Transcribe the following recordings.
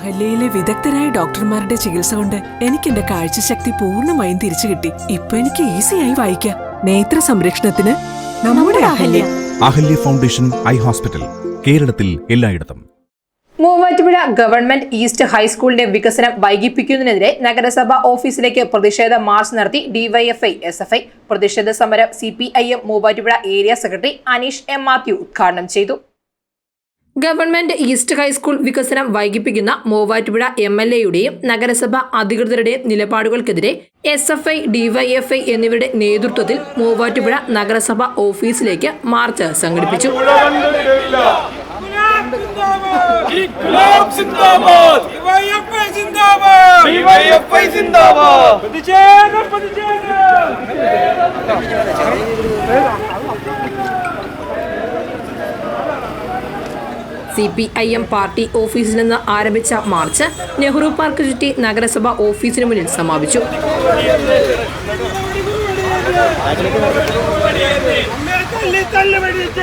അഹല്യയിലെ വിദഗ്ധരായ ഡോക്ടർമാരുടെ ചികിത്സ കൊണ്ട് എനിക്ക് എന്റെ കാഴ്ചശക്തി പൂർണമായും തിരിച്ചു കിട്ടി. ഇപ്പൊ എനിക്ക് ഈസിയായി വായിക്കാം. നേത്ര സംരക്ഷണത്തിന് നമ്മുടെ Ahalya. Ahalya. Foundation eye hospital കേരളത്തിൽ എല്ലായിടത്തും. മൂവാറ്റുപുഴ ഗവൺമെന്റ് ഈസ്റ്റ് ഹൈസ്കൂളിന്റെ വികസനം വൈകിപ്പിക്കുന്നതിനെതിരെ നഗരസഭ ഓഫീസിലേക്ക് പ്രതിഷേധ മാർച്ച് നടത്തി ഡിവൈഎഫ്ഐ എസ് എഫ് ഐ പ്രതിഷേധ സമരം C P I M Muvattupuzha area secretary Aneesh M Mathew ഉദ്ഘാടനം ചെയ്തു. ഗവൺമെന്റ് ഈസ്റ്റ് ഹൈസ്കൂൾ വികസനം വൈകിപ്പിക്കുന്ന മൂവാറ്റുപുഴ എം എൽ എയുടെയും നഗരസഭ അധികൃതരുടെയും നിലപാടുകൾക്കെതിരെ S F I D Y F I എന്നിവരുടെ നേതൃത്വത്തിൽ മൂവാറ്റുപുഴ നഗരസഭ ഓഫീസിലേക്ക് മാർച്ച് സംഘടിപ്പിച്ചു. C P I M party ഓഫീസിൽ നിന്ന് ആരംഭിച്ച മാർച്ച് നെഹ്റു പാർക്ക് ചുറ്റി നഗരസഭ ഓഫീസിന് മുന്നിൽ സമാപിച്ചു. അമ്മയെ തല്ലി തല്ലി വെടിയിച്ച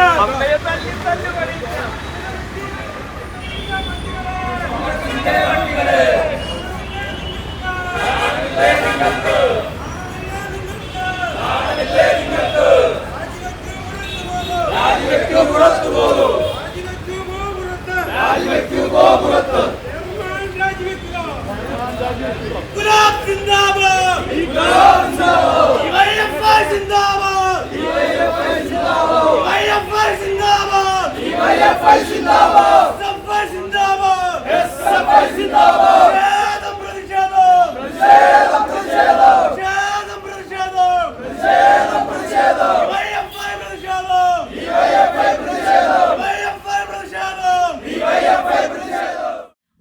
ഗുലാബ് സിന്ദാബാദ് ഡിവൈഎഫ്ഐ സിന്ദാബാദ് ഡിവൈഎഫ്ഐ സിന്ദാബാദ് ഡിവൈഎഫ്ഐ സിന്ദാബാദ് എസ്എഫ്ഐ സിന്ദാബാദ് എസ്എഫ്ഐ സിന്ദാബാദ് പ്രതിഷേധം പ്രതിഷേധം പ്രതിഷേധം പ്രതിഷേധം പ്രതിഷേധം പ്രതിഷേധം ഡിവൈഎഫ്ഐ പ്രതിഷേധം ഡിവൈഎഫ്ഐ പ്രതിഷേധം ഡിവൈഎഫ്ഐ പ്രതിഷേധം ഡിവൈഎഫ്ഐ പ്രതിഷേധം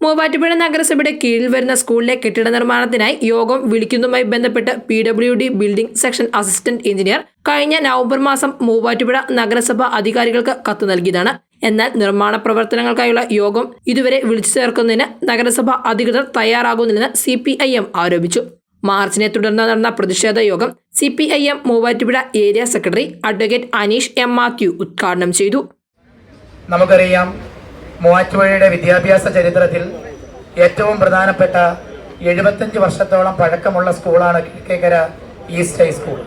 മൂവാറ്റുപുഴ നഗരസഭയുടെ കീഴിൽ വരുന്ന സ്കൂളിലെ കെട്ടിട നിർമ്മാണത്തിനായി യോഗം വിളിക്കുന്നതുമായി ബന്ധപ്പെട്ട് P W D building section assistant engineer കഴിഞ്ഞ നവംബർ മാസം മൂവാറ്റുപുഴ നഗരസഭ അധികാരികൾക്ക് കത്ത് നൽകിയതാണ്. എന്നാൽ നിർമ്മാണ പ്രവർത്തനങ്ങൾക്കായുള്ള യോഗം ഇതുവരെ വിളിച്ചു ചേർക്കുന്നതിന് നഗരസഭ അധികൃതർ തയ്യാറാകുന്നില്ലെന്ന് സി പി ഐ എം ആരോപിച്ചു. മാർച്ചിനെ തുടർന്ന് നടന്ന പ്രതിഷേധ യോഗം C P I M Muvattupuzha area secretary advocate Aneesh M Mathew ഉദ്ഘാടനം ചെയ്തു. നമുക്കറിയാം മൂവാറ്റുപുഴയുടെ വിദ്യാഭ്യാസ ചരിത്രത്തിൽ ഏറ്റവും പ്രധാനപ്പെട്ട എഴുപത്തഞ്ച് വർഷത്തോളം പഴക്കമുള്ള സ്കൂളാണ് കിഴക്കേക്കര ഈസ്റ്റ് ഹൈസ്കൂൾ.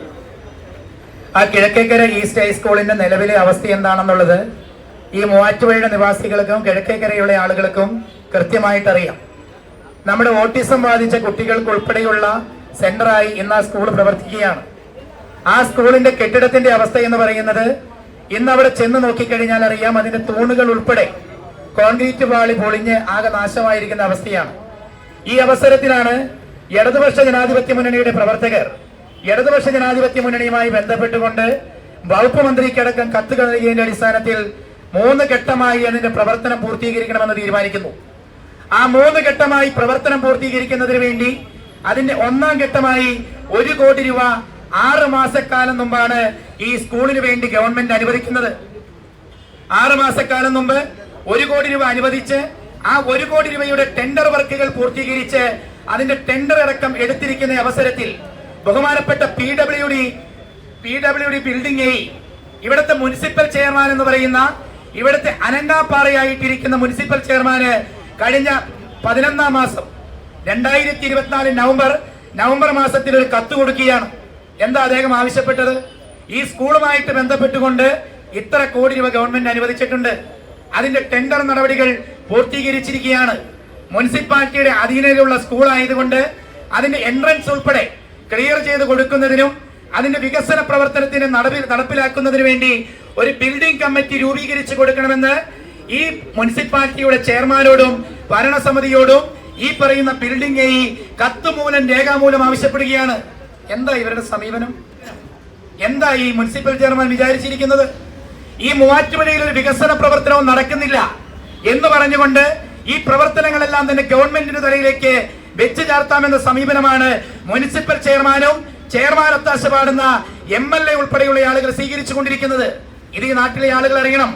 ആ കിഴക്കേക്കര ഈസ്റ്റ് ഹൈസ്കൂളിന്റെ നിലവിലെ അവസ്ഥ എന്താണെന്നുള്ളത് ഈ മൂവാറ്റുപുഴയുടെ നിവാസികൾക്കും കിഴക്കേക്കരയുള്ള ആളുകൾക്കും കൃത്യമായിട്ട് അറിയാം നമ്മുടെ ഓട്ടിസം ബാധിച്ച കുട്ടികൾക്ക് ഉൾപ്പെടെയുള്ള സെന്ററായി ഇന്ന് ആ സ്കൂൾ പ്രവർത്തിക്കുകയാണ്. ആ സ്കൂളിന്റെ കെട്ടിടത്തിന്റെ അവസ്ഥ എന്ന് പറയുന്നത് ഇന്ന് അവിടെ ചെന്ന് നോക്കിക്കഴിഞ്ഞാൽ അറിയാം അതിന്റെ തൂണുകൾ ഉൾപ്പെടെ കോൺക്രീറ്റ് പാളി പൊളിഞ്ഞ് ആകെ നാശമായിരിക്കുന്ന അവസ്ഥയാണ്. ഈ അവസരത്തിലാണ് ഇടതുപക്ഷ ജനാധിപത്യ മുന്നണിയുടെ പ്രവർത്തകർ ഇടതുപക്ഷ ജനാധിപത്യ മുന്നണിയുമായി ബന്ധപ്പെട്ടുകൊണ്ട് വകുപ്പ് മന്ത്രിക്കടക്കം കത്തുകൾ നൽകിയതിന്റെ അടിസ്ഥാനത്തിൽ മൂന്ന് ഘട്ടമായി അതിന്റെ പ്രവർത്തനം പൂർത്തീകരിക്കണമെന്ന് തീരുമാനിക്കുന്നു. ആ മൂന്ന് ഘട്ടമായി പ്രവർത്തനം പൂർത്തീകരിക്കുന്നതിന് വേണ്ടി അതിന്റെ ഒന്നാം ഘട്ടമായി ഒരു കോടി രൂപ ആറ് മാസക്കാലം മുമ്പാണ് ഈ സ്കൂളിന് വേണ്ടി ഗവൺമെന്റ് അനുവദിക്കുന്നത്. ആറ് മാസക്കാലം മുമ്പ് ഒരു കോടി രൂപ അനുവദിച്ച് ആ ഒരു കോടി രൂപയുടെ ടെൻഡർ വർക്കുകൾ പൂർത്തീകരിച്ച് അതിന്റെ ടെൻഡർ അടക്കം എടുത്തിരിക്കുന്ന അവസരത്തിൽ ബഹുമാനപ്പെട്ട P W D P W D building A ഇവിടുത്തെ മുനിസിപ്പൽ ചെയർമാൻ എന്ന് പറയുന്ന ഇവിടുത്തെ അനങ്ങാപ്പാറയായിട്ടിരിക്കുന്ന മുനിസിപ്പൽ ചെയർമാന് കഴിഞ്ഞ പതിനൊന്നാം മാസം രണ്ടായിരത്തി ഇരുപത്തിനാല് നവംബർ നവംബർ മാസത്തിൽ ഒരു കത്ത് കൊടുക്കുകയാണ്. എന്താ അദ്ദേഹം ആവശ്യപ്പെട്ടത്? ഈ സ്കൂളുമായിട്ട് ബന്ധപ്പെട്ടുകൊണ്ട് ഇത്ര കോടി രൂപ ഗവൺമെന്റ് അനുവദിച്ചിട്ടുണ്ട്. അതിന്റെ ടെൻഡർ നടപടികൾ പൂർത്തീകരിച്ചിരിക്കുകയാണ്. മുനിസിപ്പാലിറ്റിയുടെ അധീനതയിലുള്ള സ്കൂൾ ആയതുകൊണ്ട് അതിന്റെ എൻട്രൻസ് ഉൾപ്പെടെ ക്ലിയർ ചെയ്ത് കൊടുക്കുന്നതിനും അതിന്റെ വികസന പ്രവർത്തനത്തിന് നടപ്പിലാക്കുന്നതിന് വേണ്ടി ഒരു ബിൽഡിംഗ് കമ്മിറ്റി രൂപീകരിച്ചു കൊടുക്കണമെന്ന് ഈ മുനിസിപ്പാലിറ്റിയുടെ ചെയർമാനോടും ഭരണസമിതിയോടും ഈ പറയുന്ന ബിൽഡിംഗ് ഈ കത്തുമൂലം രേഖാമൂലം ആവശ്യപ്പെടുകയാണ്. എന്താ ഇവരുടെ സമീപനം? എന്താ ഈ മുനിസിപ്പൽ ചെയർമാൻ വിചാരിച്ചിരിക്കുന്നത്? ഈ മൂവാറ്റുപുഴയിൽ ഒരു വികസന പ്രവർത്തനവും നടക്കുന്നില്ല എന്ന് പറഞ്ഞുകൊണ്ട് ഈ പ്രവർത്തനങ്ങളെല്ലാം തന്നെ ഗവൺമെന്റിന്റെ തലയിലേക്ക് വെച്ച് ചാർത്താമെന്ന സമീപനമാണ് മുനിസിപ്പൽ ചെയർമാനും ചെയർമാൻ ഒത്താശ പാടുന്ന എം എൽ എ ഉൾപ്പെടെയുള്ള ആളുകൾ സ്വീകരിച്ചു കൊണ്ടിരിക്കുന്നത് ഇത് ഈ നാട്ടിലെ ആളുകൾ അറിയണം.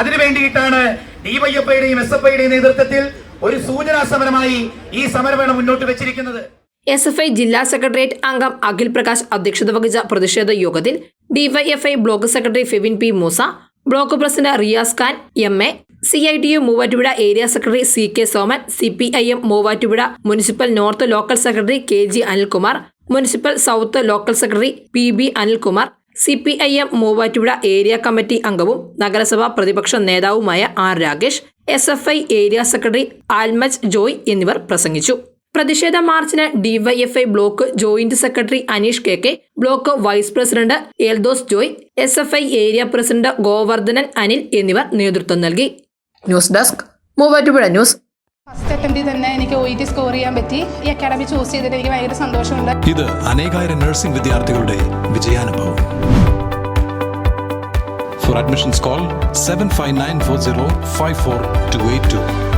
അതിനു വേണ്ടിയിട്ടാണ് ഡിവൈഎഫ്ഐയുടെയും എസ് എഫ് ഐയുടെയും നേതൃത്വത്തിൽ ഒരു സൂചനാ സമരമായി ഈ സമരമാണ് മുന്നോട്ട് വെച്ചിരിക്കുന്നത്. എസ് എഫ് ഐ ജില്ലാ സെക്രട്ടേറിയറ്റ് അംഗം അഖിൽ പ്രകാശ് അധ്യക്ഷത വഹിച്ച പ്രതിഷേധ യോഗത്തിൽ DYFI block secretary Fevin P Moosa block president Riyas Khan M A C I T U Muvattupuzha area secretary C K Soman C P I M Muvattupuzha municipal north local secretary K G Anilkumar municipal south local secretary P B Anilkumar C P I M Muvattupuzha area committee അംഗവും നഗരസഭാ പ്രതിപക്ഷ നേതാവുമായ R Rakesh S F I area secretary Almaj Joy എന്നിവർ പ്രസംഗിച്ചു. പ്രതിഷേധ മാർച്ചിന് DYFI block joint secretary Aneesh K K block vice president Eldhose Joy S F I area president Govardhanan Anil എന്നിവർ നേതൃത്വം നൽകി. News desk Muvattupuzha news. First അറ്റംപ്റ്റിൽ തന്നെ എനിക്ക് O T score ചെയ്യാൻ പറ്റി. ഈ അക്കാഡമി ചൂസ് ചെയ്തിട്ട് എനിക്ക് ഭയങ്കര സന്തോഷമുണ്ട്. ഇത് അനേകായിരം നഴ്സിംഗ് വിദ്യാർത്ഥികളുടെ For admissions, call 75940 54282.